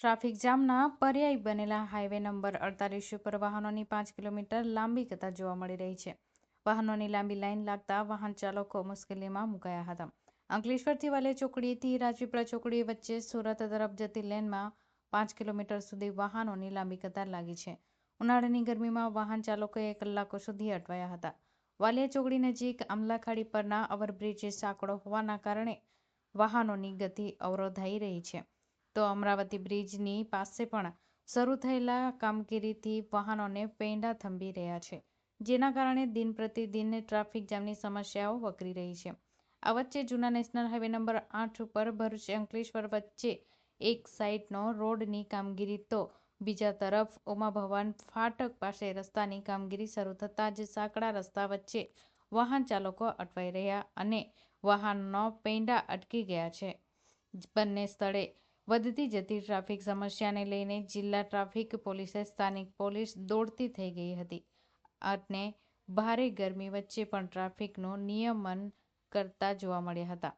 Traffic જામના પર્યાય બનેલા highway number અડતાલીસ ઉપર વાહનોની પાંચ કિલોમીટર લાંબી કતાર જોવા મળી રહી છે. વાહનોની લાંબી લાઇન લાગતા વાહન ચાલકો મુશ્કેલીમાં મુકાયા હતા. અંકલેશ્વરથી વાલે ચોકડીથી રાજપીપળા ચોકડી વચ્ચે સુરત તરફ જતી લેનમાં પાંચ કિલોમીટર સુધી વાહનોની લાંબી કતાર લાગી છે. ઉનાળાની ગરમીમાં વાહન ચાલકોએ કલાકો સુધી અટવાયા હતા. વાલિયા ચોકડી નજીક આમલાખાડી પરના ઓવરબ્રિજ સાંકડો હોવાના કારણે વાહનોની ગતિ અવરોધાઈ રહી છે. તો અમરાવતી બ્રિજની પાસે પણ શરૂ થયેલા કામગીરીથી વાહનોને પૈંડા થંભી રહ્યા છે, જેના કારણે દિન પ્રતિદિન ટ્રાફિક જામની સમસ્યાઓ વકરી રહી છે. આ વચ્ચે જૂના નેશનલ હાઈવે નંબર આઠ ઉપર ભરૂચ અંકલેશ્વર વચ્ચે એક સાઈડનો રોડની કામગીરી તો બીજા તરફ ઉમા ભવન ફાટક પાસે રસ્તાની કામગીરી શરૂ થતાં જ સાંકડા રસ્તા વચ્ચે વાહન ચાલકો અટવાઈ રહ્યા અને વાહનનો પૈંડા અટકી ગયા છે. બંને સ્થળે વધતી જતી ટ્રાફિક સમસ્યાને લઈને જિલ્લા ટ્રાફિક પોલીસે સ્થાનિક પોલીસ દોડતી થઈ ગઈ હતી. અને ભારે ગરમી વચ્ચે પણ ટ્રાફિકનું નિયમન કરતા જોવા મળ્યા હતા.